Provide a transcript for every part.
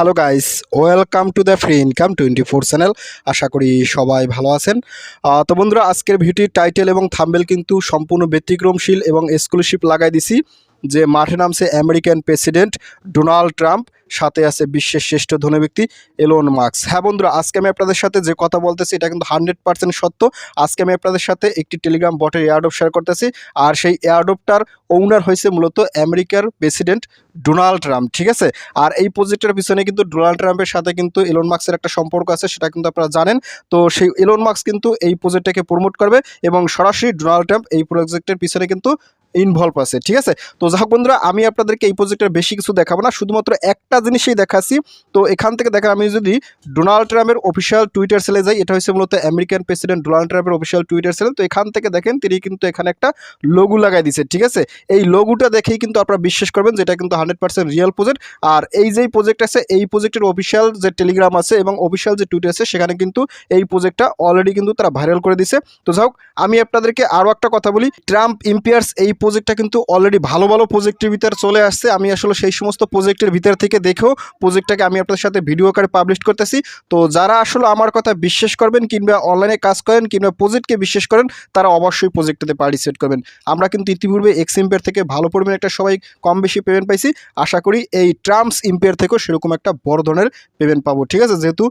Hello guys welcome to the free income twenty four channel আশা করি সবাই ভালো আছেন। তো বন্ধুরা, আজকের ভিডিওর টাইটেল এবং থাম্বেল কিন্তু সম্পূর্ণ ব্যতিক্রমশীল এবং এক্সক্লুসিভ লাগাই দিছি। যে মাঠে নামছে আমেরিকান প্রেসিডেন্ট ডোনাল্ড ট্রাম্প, সাথে আছে বিশ্বের শ্রেষ্ঠ ধনী ব্যক্তি এলোন মার্কস হ্যাঁ বন্ধুরা, আজকে আমি আপনাদের সাথে যে কথা বলতেছি এটা কিন্তু হান্ড্রেড পার্সেন্ট সত্য। আজকে আমি আপনাদের সাথে একটি টেলিগ্রাম বটের এয়ারডোপ শেয়ার করতেছি, আর সেই এয়ারডোপটার ওনার হয়েছে মূলত আমেরিকার প্রেসিডেন্ট ডোনাল্ড ট্রাম্প, ঠিক আছে? আর এই প্রজেক্টের পিছনে কিন্তু ডোনাল্ড ট্রাম্পের সাথে কিন্তু এলোন মার্কসের একটা সম্পর্ক আছে, সেটা কিন্তু আপনারা জানেন। তো সেই এলোন মার্কস কিন্তু এই প্রজেক্টটাকে প্রমোট করবে এবং সরাসরি ডোনাল্ড ট্রাম্প এই প্রজেক্টের পিছনে কিন্তু ইনভলভ আছে, ঠিক আছে? তো যাই হোক বন্ধুরা, আমি আপনাদেরকে এই প্রজেক্টের বেশি কিছু দেখাবো না, শুধুমাত্র একটা জিনিসই দেখাচ্ছি। তো এখান থেকে দেখেন, আমি যদি ডোনাল্ড ট্রাম্পের অফিসিয়াল টুইটার সেলে যাই, এটা হচ্ছে মূলত আমেরিকান প্রেসিডেন্ট ডোনাল্ড ট্রাম্পের অফিসিয়াল টুইটার সেল তো এখান থেকে দেখেন, তিনি কিন্তু এখানে একটা লোগো লাগাই দিয়েছে, ঠিক আছে? এই লোগোটা দেখেই কিন্তু আপনারা বিশ্বাস করবেন যেটা কিন্তু হান্ড্রেড পার্সেন্ট রিয়েল প্রজেক্ট আর এই যেই প্রজেক্ট আছে, এই প্রজেক্টের অফিসিয়াল যে টেলিগ্রাম আছে এবং অফিসিয়াল যে টুইটার আছে, সেখানে কিন্তু এই প্রজেক্টটা অলরেডি কিন্তু তারা ভাইরাল করে দিছে তো যাই হোক, আমি আপনাদেরকে আরও একটা কথা বলি ট্রাম্প ইম্পিয়ার্স এই প্রজেক্টটা কিন্তু অলরেডি ভালো ভালো প্রজেক্টের ভিতরে চলে আসছে। আমি আসলে সেই সমস্ত প্রজেক্টের ভিতর থেকে দেখেও প্রজেক্টটাকে আমি আপনাদের সাথে ভিডিও আকারে পাবলিশ করতেছি। তো যারা আসলে আমার কথা বিশ্বাস করবেন কিংবা অনলাইনে কাজ করেন কিংবা প্রজেক্টকে বিশ্বাস করেন, তারা অবশ্যই প্রজেক্টটাতে পার্টিসিপেট করবেন। আমরা কিন্তু ইতিপূর্বে এক্স ইম্পেয়ার থেকে ভালো পরিমাণে একটা সবাই কম বেশি পেমেন্ট পাইছি। আশা করি এই ট্রাম্পস ইম্পেয়ার থেকেও সেরকম একটা বড় ধরনের পেমেন্ট পাবো। ঠিক আছে? যেহেতু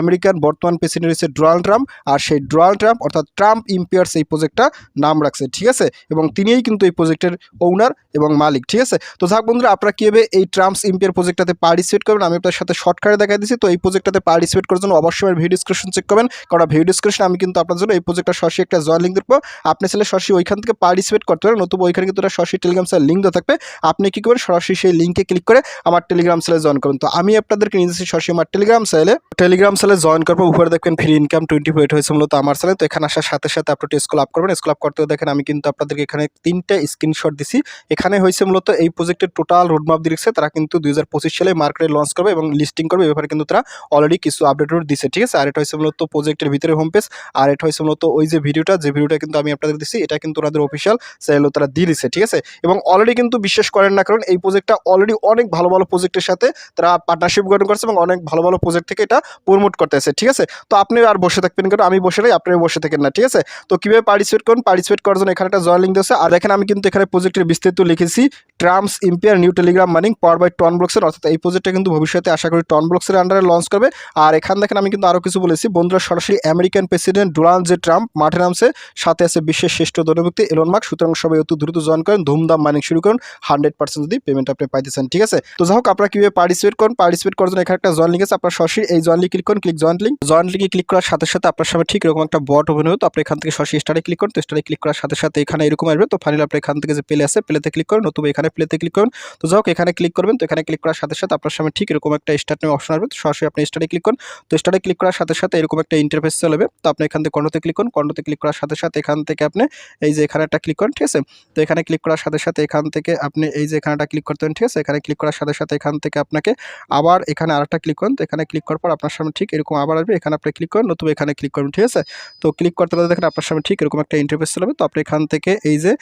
আমেরিকান বর্তমান প্রেসিডেন্ট হচ্ছে ডোনাল্ড ট্রাম্প, আর সেই ডোনাল্ড ট্রাম্প, অর্থাৎ ট্রাম্প ইম্পিয়ার্স এই প্রজেক্টটা নাম রাখছে, ঠিক আছে? এবং তিনিই কিন্তু এই প্রজেক্টের ওনার এবং মালিক, ঠিক আছে? তো যাক বন্ধুরা, আপনারা কীভাবে এই ট্রাম্পস ইম্পিয়ার প্রজেক্টটাতে পার্টিসিপেট করবেন? আমি আপনার সাথে শর্টকাটে দেখা দিচ্ছি। তো এই প্রজেক্টটাতে পার্টিসিপেট করার জন্য অবশ্যই ভিডিও ডিসক্রিপশন চেক করবেন। কারণ ভিডিও ডিসক্রিপশন আমি কিন্তু আপনার জন্য এই প্রজেক্টটা সরাসরি একটা জয়েন লিঙ্ক দেবো। আপনি চাইলে সরাসরি ওইখান থেকে পার্টিসিপেট করতে পারেন, নতুবা ওইখানে কিন্তু একটা সরাসরি টেলিগ্রাম সেল লিঙ্ক দেওয়া থাকবে। আপনি কী করবেন? সরাসরি সেই লিঙ্কে ক্লিক করে আমার টেলিগ্রাম সেলে জয়েন করবেন। তো আমি আপনাদেরকে নিয়ে যাচ্ছি সরাসরি আমার টেলিগ্রাম সেলে টেলিগ্রাম সেলে জয়েন করব উপরে দেখবেন ফ্রি ইনকাম টোয়েন্টি ফোর হয়েছে মূলত আমার চ্যানেল তো এখানে আসার সাথে সাথে আপনি স্কুল আপ করবেন। স্কুল আপ করতে দেখেন আমি কিন্তু আপনাদেরকে এখানে তিনটা স্ক্রিনশট দিছি। এখানে হয়েছে মূলত এই প্রজেক্টের টোটাল রোডম্যাপ দিচ্ছে তারা কিন্তু দুই হাজার পঁচিশ সালে মার্কেটে লঞ্চ করবে এবং লিস্টিং করবে। এবার কিন্তু তারা অলরেডি কিছু আপডেট দিচ্ছে ঠিক আছে? আর এটা হয়েছে মূলত প্রজেক্টের ভিতরে হোম পেজ আর এটা হয়েছে মূলত ওই যে ভিডিওটা যে ভিডিওটা কিন্তু আমি আপনাদের দিচ্ছি এটা কিন্তু ওনাদের অফিসিয়াল চ্যানেলও তারা দিয়ে দিচ্ছে ঠিক আছে? এবং অলরেডি কিন্তু বিশ্বাস করেন না, কারণ এই প্রজেক্টটা অলরেডি অনেক ভালো ভালো প্রজেক্টের সাথে তারা পার্টনারশিপ গঠন করছে এবং অনেক ভালো ভালো প্রজেক্ট থেকে এটা প্রমোট করতেছে, ঠিক আছে? তো আপনি আর বসে থাকবেন কারণ আমি বসে নাই আপনি বসে থাকেন না, ঠিক আছে? তো কীভাবে পার্টিসিপেট করুন? পার্টিসিপেট করার জন্য এখানে একটা জয়েন লিঙ্ক দিচ্ছে আর দেখেন, আমি কিন্তু এখানে প্রজেক্টের বিস্তারিত লিখেছি। Trump's empire new Telegram mining power by TON ব্লক্সের অর্থাৎ এই প্রজেক্টটা কিন্তু ভবিষ্যতে আশা করি টন ব্লক্সের আন্ডারে লঞ্চ করবে। আর এখান দেখেন, আমি কিন্তু আরও কিছু বলেছি। বন্ধুরা, সরাসরি American president Donald J Trump মাঠে নামছে। সাথে আছে বিশ্বের শ্রেষ্ঠ ধনব্যক্তি এলন মার্ক সুতরাং সবাই অত দ্রুত জয়েন করেন। ধুমধাম মানিং শুরু করুন। হান্ড্রেড পার্সেন্ট যদি পেমেন্ট আপনি পাইতেছেন, ঠিক আছে? তো যাই হোক, আপনারা কীভাবে পার্টিসিপেট করুন? পার্টিসিপেট করার জন্য এখানে একটা জয়েন লিঙ্ক আছে। আপনার সরাসরি এই জয়েন লিঙ্ক ক্লিক করুন ক্লিক জয়েন লিঙ্ক জয়েন লিঙ্কে ক্লিক করার সাথে সাথে আপনার সামনে ঠিক এরকম একটা বট ওপেন হবে তো আপনি এখান থেকে সরাসরি স্টারে ক্লিক করুন, তো স্টারে ক্লিক করার সাথে সাথে এখানে এরকম আসবে, তো ফাইনালি আপনি এখান থেকে যে প্লে আছে প্লেতে ক্লিক করুন নতুবা এখানে প্লেতে ক্লিক করুন। তো যাই এখানে ক্লিক করবেন, তো এখানে ক্লিক করার সাথে সাথে আপনার সামনে ঠিক এরকম একটা স্টার্ট অপশন আসবে, তো সরাসরি আপনি স্টারে ক্লিক করুন। তো স্টারে ক্লিক করার সাথে সাথে এরকম একটা ইন্টারফেস চলে যাবে, তো আপনি এখান থেকে কন্ডোতে ক্লিক করুন কন্ডোতে ক্লিক করার সাথে সাথে এখান থেকে আপনি এই যে এখানে একটা ক্লিক করুন, ঠিক আছে? তো এখানে ক্লিক করার সাথে সাথে এখান থেকে আপনি এই যে এখানেটা ক্লিক করতেন ঠিক আছে? এখানে ক্লিক করার সাথে সাথে এখান থেকে আপনাকে আবার এখানে আরেকটা ক্লিক করুন, তো এখানে ক্লিক করার পর আপনার সামনে ঠিক এরকম আবার আসবে। এখানে আপনি ক্লিক করুন, নতুবা এখানে ক্লিক করুন ঠিক আছে? তো ক্লিক করতে করতে দেখেন আপনার সামনে ঠিক এরকম একটা ইন্টারফেস চলে যাবে। তো আপনি এখান থেকে এই যে,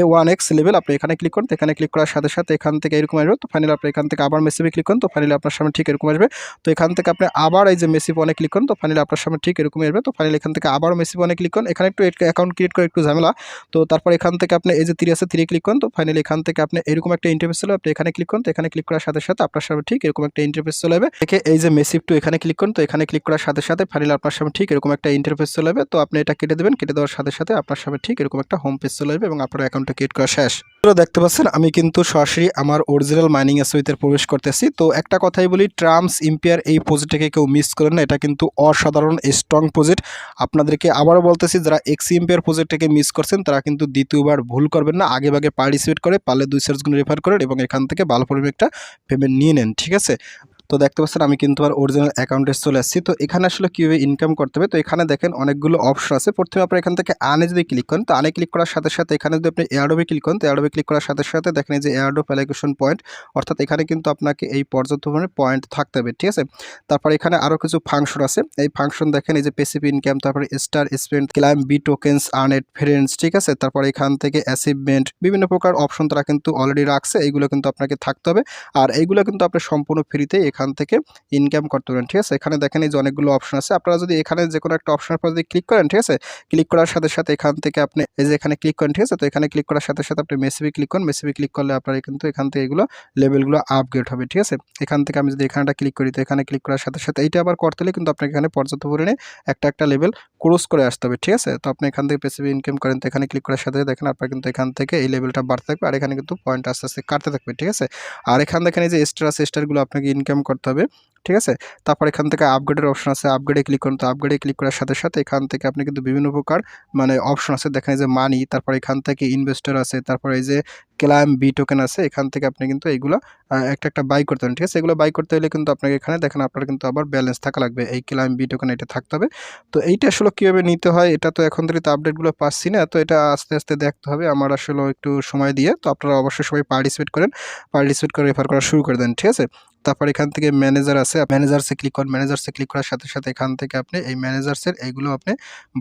এ ওয়ান এক্স লেভেল আপনি এখানে ক্লিক করুন। এখানে ক্লিক করার সাথে সাথে এখান থেকে এরকম আসবে। তো ফাইনালি আপনি এখান থেকে আবার মেসিপে ক্লিক করুন। তো ফাইনালি আপনার সামনে ঠিক এরকম আসবে। তো এখান থেকে আপনি আবার এই যে মেসিপ অনেক ক্লিক করুন। তো ফাইনালি আপনার সামনে ঠিক এরকম আসবে। তো ফাইনালি এখান থেকে আবার মেসিপ অনেক ক্লিক করুন। এখানে একটু অ্যাকাউন্ট ক্রিয়েট করে একটু ঝামেলা। তো তারপর এখান থেকে আপনি এই যে তিরি আছে তিরি ক্লিক করুন। তো ফাইনালি এখান থেকে আপনি এরকম একটা ইন্টারফেস চলে আপনি এখানে ক্লিক করুন। তো এখানে ক্লিক করার সাথে সাথে আপনার সামনে ঠিক এরকম একটা ইন্টারফেস চলে যাবে। দেখে এই যে মেসিপ টু এখানে ক্লিক করুন। তো এখানে ক্লিক করার সাথে সাথে ফাইনালি আপনার সামনে ঠিক এরকম একটা ইন্টারফেস চলে যাবে তো আপনি এটা কেটে দেবেন, কেটে দেওয়ার সাথে সাথে আপনার সামনে ঠিক এরকম একটা হোম পেজ চলে যাবে এবং আপনার অ্যাকাউন্টটা ক্রিয়েট করা শেষ। তো দেখতে পাচ্ছেন, আমি কিন্তু সরাসরি আমার অরিজিনাল মাইনিং এসওইতে প্রবেশ করতেছি। তো একটা কথাই বলি ট্রাম্পস ইম্পিয়ার এই প্রজেক্টটাকে কেউ মিস করেন না, এটা কিন্তু অসাধারণ স্ট্রং প্রজেক্ট আপনাদেরকে আবারও বলতেছি, যারা এক্সি ইম্পিয়ার প্রজেক্টটাকে মিস করছেন, তারা কিন্তু দ্বিতীয়বার ভুল করবেন না, আগে ভাগে পার্টিসিপেট করে, পারলে দুই সার্চ গুণ রেফার করেন এবং এখান থেকে ভালো পরিমাণে একটা পেমেন্ট নিয়ে নেন, ঠিক আছে? তো দেখতে পাচ্ছেন আমি কিন্তু আমার অরিজিনাল অ্যাকাউন্টে চলে আসছি। তো এখানে আসলে কীভাবে ইনকাম করতে হবে? তো এখানে দেখেন অনেকগুলো অপশন আছে। প্রথমে আপনার এখান থেকে আনে যদি ক্লিক করেন, তো আনে ক্লিক করার সাথে সাথে এখানে যদি আপনি এয়ারডোবে ক্লিক করেন, তো এয়ারডোবে ক্লিক করার সাথে সাথে দেখেন যে এয়ারডোপ অ্যালোকেশন পয়েন্ট অর্থাৎ এখানে কিন্তু আপনাকে এই পর্যাপ্ত পরিমাণে পয়েন্ট থাকতে হবে, ঠিক আছে? তারপর এখানে আরও কিছু ফাংশন আছে। এই ফাংশন দেখেন এই যে পেসিভ ইনকাম তারপরে star spend claim B tokens আর্নেট friends ঠিক আছে? তারপর এখান থেকে অ্যাচিভমেন্ট বিভিন্ন প্রকার অপশন তারা কিন্তু অলরেডি রাখছে। এইগুলো কিন্তু আপনাকে থাকতে হবে। আর এইগুলো কিন্তু আপনি সম্পূর্ণ ফ্রিতে এখানে থেকে ইনকাম করতে পারেন, ঠিক আছে? এখানে দেখেন এই যে অনেকগুলো অপশন আছে। আপনারা যদি এখানে যে কোনো একটা অপশনের পর যদি ক্লিক করেন, ঠিক আছে? ক্লিক করার সাথে সাথে এখান থেকে আপনি এই যে এখানে ক্লিক করেন, ঠিক আছে? তো এখানে ক্লিক করার সাথে সাথে আপনি মেসিবি ক্লিক করেন। মেসিবি ক্লিক করলে আপনার কিন্তু এখান থেকে এগুলো লেভেলগুলো আপগ্রেড হবে, ঠিক আছে? এখান থেকে আমি যদি এখানটা ক্লিক করি, তো এখানে ক্লিক করার সাথে সাথে এইটা আবার করতে হলে কিন্তু আপনাকে এখানে পর্যাপ্ত পরিমাণে একটা একটা লেভেল ক্রস করে আসতে হবে, ঠিক আছে? তো আপনি এখান থেকে পেসিভি ইনকাম করেন, তো এখানে ক্লিক করার সাথে সাথে দেখেন আপনার কিন্তু এখান থেকে এই লেভেলটা বাড়তে থাকবে। আর এখানে কিন্তু পয়েন্ট আস্তে আস্তে কাটতে থাকবে, ঠিক আছে? আর এখান দেখেন এই যে স্টার আছে স্টারগুলো আপনাকে ইনকাম করতে হবে, ঠিক আছে? তারপর এখান থেকে আপগ্রেডের অপশন আছে আপগ্রেডে ক্লিক করুন, তো আপগ্রেডে ক্লিক করার সাথে সাথে এখান থেকে আপনি কিন্তু বিভিন্ন প্রকার মানে অপশন আছে। দেখেন যে মানি তারপর এখান থেকে ইনভেস্টর আছে, তারপর এই যে ক্লাইম বি টোকেন আছে, এখান থেকে আপনি কিন্তু এইগুলো একটা একটা বাই করতে পারেন, ঠিক আছে? এগুলো বাই করতে হলে কিন্তু আপনাকে এখানে দেখেন আপনার কিন্তু আবার ব্যালেন্স থাকা লাগবে, এই ক্লাইম বি টোকেন এটা থাকতে হবে। তো এইটা আসলে কীভাবে নিতে হয়, এটা তো এখন থেকে তো আপডেটগুলো পাচ্ছি না, তো এটা আস্তে আস্তে দেখতে হবে। আমার আসলে একটু সময় দিয়ে, তো আপনারা অবশ্যই সবাই পার্টিসিপেট করেন পার্টিসিপেট করে রেফার করা শুরু করে দেন, ঠিক আছে? তারপর এখান থেকে ম্যানেজার আছে ম্যানেজার্সে ক্লিক করেন ম্যানেজার্সে ক্লিক করার সাথে সাথে এখান থেকে আপনি এই ম্যানেজার্সের এইগুলো আপনি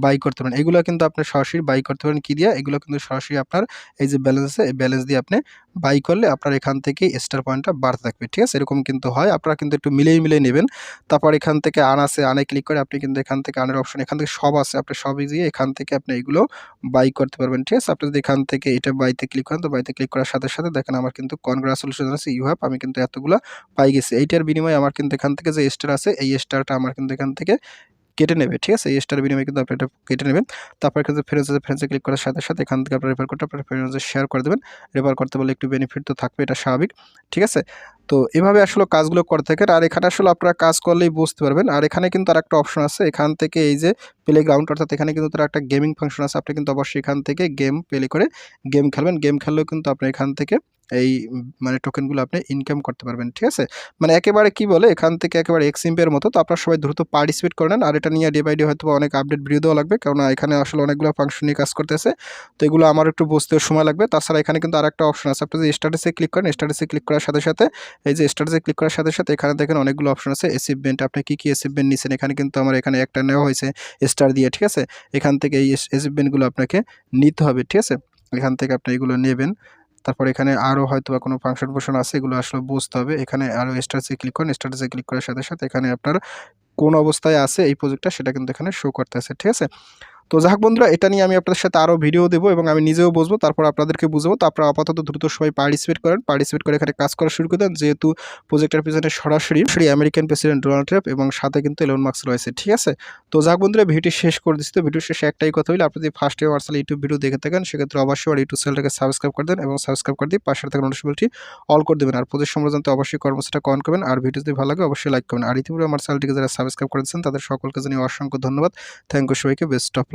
বাই করতে পারেন। এগুলো কিন্তু আপনি সরাসরি বাই করতে পারেন। কি দিয়ে? এগুলো কিন্তু সরাসরি আপনার এই যে ব্যালেন্স আছে, এই ব্যালেন্স দিয়ে আপনি বাই করলে আপনার এখান থেকে স্টার পয়েন্টটা বাড়তে থাকবে, ঠিক আছে? এরকম কিন্তু হয়। আপনারা কিন্তু একটু মিলিয়ে মিলিয়ে নেবেন। তারপর এখান থেকে আন আছে আনে ক্লিক করে আপনি কিন্তু এখান থেকে আনের অপশন এখান থেকে সব আছে। আপনি সবই দিয়ে এখান থেকে আপনি এগুলো বাই করতে পারবেন, ঠিক আছে? আপনি যদি এখান থেকে এটা বাইতে ক্লিক করেন, তো বাইতে ক্লিক করার সাথে সাথে দেখেন আমার কিন্তু কনগ্রাচুলেশন আছে ইউ হ্যাভ আমি কিন্তু এতগুলো পাই গেছি। এইটার বিনিময়ে আমার কিন্তু এখান থেকে যে স্টার আছে, এই স্টারটা আমার কিন্তু এখান থেকে কেটে নেবে, ঠিক আছে? এই স্টার বিনিময়ে কিন্তু আপনি এটা কেটে নেবেন। তারপর কিন্তু ফ্রেন্ডস আছে ফ্রেন্ডসে ক্লিক করার সাথে সাথে এখান থেকে আপনার রেফার করতে আপনার ফ্রেন্ডসে শেয়ার করে দেবেন। রেফার করতে বলে একটু বেনিফিট তো থাকবে, এটা স্বাভাবিক, ঠিক আছে? তো এভাবে আসলে কাজগুলো করতে থাকেন। আর এখানে আসলে আপনারা কাজ করলেই বুঝতে পারবেন। আর এখানে কিন্তু আর একটা অপশন আছে, এখান থেকে এই যে প্লে গ্রাউন্ড অর্থাৎ এখানে কিন্তু তার একটা গেমিং ফাংশন আছে। আপনি কিন্তু অবশ্যই এখান থেকে গেম প্লে করে গেম খেলবেন। গেম খেললেও কিন্তু আপনি এখান থেকে এই মানে টোকেনগুলো আপনি ইনকাম করতে পারবেন, ঠিক আছে? মানে একেবারে কি বলে, এখান থেকে একেবারে এক্সিম্পের মতো, তো আপনারা সবাই দ্রুত পার্টিসিপেট করে নেন। আর এটা নিয়ে ডে বাই ডে হয়তো অনেক আপডেট ভিডিও দেওয়া লাগবে কারণ এখানে আসলে অনেকগুলো ফাংশন নিয়ে কাজ করতেছে। তো এগুলো আমার একটু বুঝতেও সময় লাগবে। তাছাড়া এখানে কিন্তু আরেকটা অপশন আছে, আপনি যদি স্ট্যাটাসে ক্লিক করেন স্ট্যাটাসে ক্লিক করার সাথে সাথে, এই যে স্ট্যাটাসে ক্লিক করার সাথে সাথে এখানে দেখেন অনেকগুলো অপশন আছে অ্যাচিভমেন্ট আপনি কী কী অ্যাচিভমেন্ট নিছেন? এখানে কিন্তু আমার এখানে একটা নেওয়া হয়েছে স্টার দিয়ে, ঠিক আছে? এখান থেকে এই অ্যাচিভমেন্টগুলো আপনাকে নিতে হবে, ঠিক আছে? এখান থেকে আপনি এগুলো নেবেন। তারপর এখানে আরও হয়তো বা কোনো ফাংশন ফাংশন আছে, এগুলো আসলে বুঝতে হবে। এখানে আরও স্টার্সে ক্লিক করেন স্টার্সে ক্লিক করার সাথে সাথে এখানে আপনার কোন অবস্থায় আছে এই প্রজেক্টটা সেটা কিন্তু এখানে শো করতেছে ঠিক আছে? তো যাক বন্ধুরা, এটা নিয়ে আমি আপনাদের সাথে আরও ভিডিও দেবো এবং আমি নিজেও বসবো, তারপর আপনাদেরকে বুঝব। তো আপনারা আপাতত দ্রুত সবাই পার্টিসিপেট করেন। পার্টিসিপেট করে এখানে কাজ করা শুরু করে দেন। যেহেতু প্রজেক্টের পিছনে সরাসরি সরাসরি আমেরিকান প্রেসিডেন্ট ডোনাল্ড ট্রাম্প এবং সাথে কিন্তু এলন মার্কস রয়েছে, ঠিক আছে? তো যাক বন্ধুরা, ভিডিও শেষ করে দিচ্ছি তো। ভিডিও শেষে একটাই কথা হইলে, আপনি যদি ফার্স্ট টাইম আর্সাল ইউটিউব ভিডিও দেখে থাকেন, সেক্ষেত্রে অবশ্যই আমার ইউটিউব চ্যানেলটাকে সাবস্ক্রাইব করে দেন এবং সাবস্ক্রাইব করে দিয়ে পাশে থাকা নোটিফিকেশনটি অল করে দেবেন। আর প্রজেক্ট সম্পর্কে জানতে অবশ্যই কর্মসূচিটা কমেন্ট করবেন। আর ভিডিও যদি ভালো লাগে, অবশ্যই লাইক করবেন। আর ইতিপূর্বে আমার চ্যানেলটিকে যারা সাবস্ক্রাইব করেছেন, তাদের সকলকে জানিয়ে অসংখ্য ধন্যবাদ। থ্যাংক ইউ সবাইকে। Best of